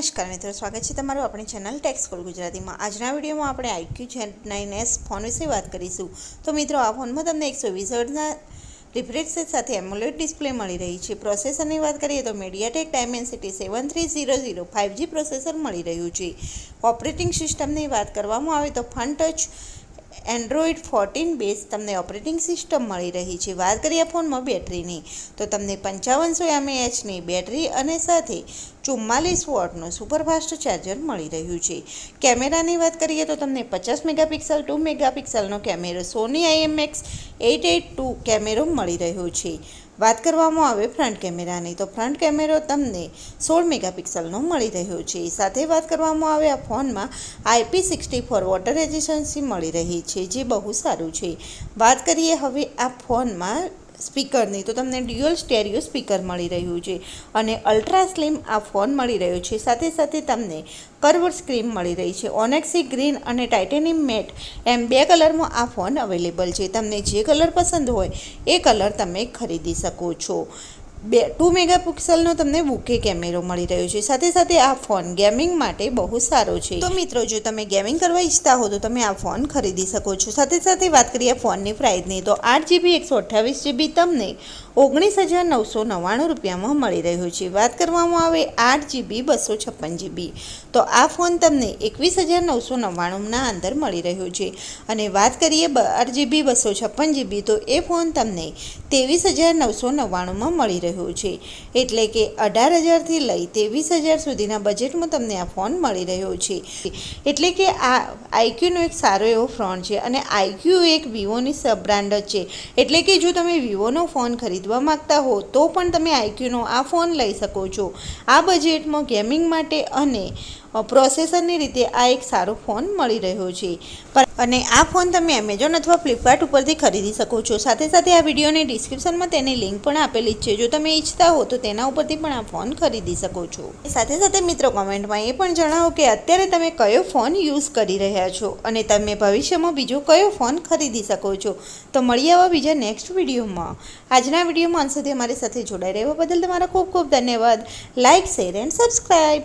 નમસ્કાર મિત્રો, સ્વાગત છે તમારું આપણી ચેનલ ટેક્સ કોલ ગુજરાતીમાં. આજના વિડીયોમાં આપણે iQOO Z nine S phone વિશે વાત કરીશું. તો મિત્રો, આ ફોનમાં તમને એકસો વીસ હર્ટના રિફ્રેશ સાથે એમ્યુલેટ ડિસ્પ્લે મળી રહી છે. પ્રોસેસરની વાત કરીએ તો MediaTek Dimensity seven three zero zero five G processor મળી રહ્યું છે. ઓપરેટિંગ સિસ્ટમની વાત કરવામાં આવે તો Funtouch Android fourteen base તમને ઓપરેટિંગ સિસ્ટમ મળી રહી છે. વાત કરીએ ફોનમાં બેટરીની, તો તમને પંચાવનસો એમએએચની બેટરી અને સાથે ચુમ્માલીસ વોટનું સુપરફાસ્ટ ચાર્જર મળી રહ્યું છે. કેમેરાની વાત કરીએ તો તમને પચાસ મેગાપિક્સલ ટુ મેગાપિક્સલનો કેમેરો Sony IMX eight eight two કેમેરો મળી રહ્યો છે. વાત કરવામાં આવે ફ્રન્ટ કેમેરાની, તો ફ્રન્ટ કેમેરો તમને સોળ મેગાપિક્સલનો મળી રહ્યો છે. સાથે વાત કરવામાં આવે આ ફોનમાં IP sixty four water resistance મળી રહી છે, જે બહુ સારું છે. વાત કરીએ હવે આ ફોનમાં સ્પીકરની તો તમને ડ્યુઅલ સ્ટેરિયો સ્પીકર મળી રહ્યું છે અને અલ્ટ્રા સ્લિમ આ ફોન મળી રહ્યો છે. સાથે સાથે તમને કર્વર સ્ક્રીન મળી રહી છે. ઓનેક્સી ગ્રીન અને ટાઇટેનિયમ મેટ એમ બે કલરમાં આ ફોન અવેલેબલ છે. તમને જે કલર પસંદ હોય એ કલર તમે ખરીદી શકો છો. બે, ટુ મેગાપિક્સલનો તમને બુકે કેમેરો મળી રહ્યો છે. સાથે સાથે આ ફોન ગેમિંગ માટે બહુ સારો છે. તો મિત્રો, જો તમે ગેમિંગ કરવા ઈચ્છતા હો તો તમે આ ફોન ખરીદી શકો છો. સાથે સાથે વાત કરીએ ફોનની પ્રાઇસની તો આઠ જીબી એકસો અઠ્ઠાવીસ જીબી તમને ઓગણીસ હજાર નવસો નવ્વાણું રૂપિયામાં મળી રહ્યો છે. વાત કરવામાં આવે આઠ જીબી, બસો છપ્પન જીબી. તો આ ફોન તમને એકવીસ હજાર નવસો નવ્વાણુંના અંદર મળી રહ્યો છે. અને વાત કરીએ બાર જીબી, બસો છપ્પન જીબી, તો એ ફોન તમને ત્રેવીસ હજાર નવસો નવ્વાણુંમાં મળી રહ્યો છે. એટલે કે અઢાર હજારથી લઈ ત્રેવીસ હજાર સુધીના બજેટમાં તમને આ ફોન મળી રહ્યો છે. એટલે કે આ આઈક્યુનો એક સારો એવો ફોન છે અને આઈક્યુ એક વિવોની સબ બ્રાન્ડ જ છે. એટલે કે જો તમે વિવોનો ફોન ખરીદવા માંગતા હો તો પણ તમે આઈક્યુનો આ ફોન લઈ શકો છો. આ બજેટમાં ગેમિંગ માટે અને પ્રોસેસરની રીતે આ એક સારો ફોન મળી રહ્યો છે. અને આ ફોન તમે એમેઝોન અથવા ફ્લિપકાર્ટ ઉપરથી ખરીદી શકો છો. સાથે સાથે આ વિડીયોની ડિસ્ક્રિપ્શનમાં તેની લિંક પણ આપેલી જ છે. જો તમે ઈચ્છતા હો તો તેના ઉપરથી પણ આ ફોન ખરીદી શકો છો. સાથે સાથે મિત્રો કોમેન્ટમાં એ પણ જણાવો કે અત્યારે તમે કયો ફોન યુઝ કરી રહ્યા છો અને તમે ભવિષ્યમાં બીજો કયો ફોન ખરીદી શકો છો. તો મળી આવા બીજા નેક્સ્ટ વિડીયોમાં. આજના વિડીયોમાં અંત સુધી અમારી સાથે જોડાઈ રહેવા બદલ તમારા ખૂબ ખૂબ ધન્યવાદ. Like share and subscribe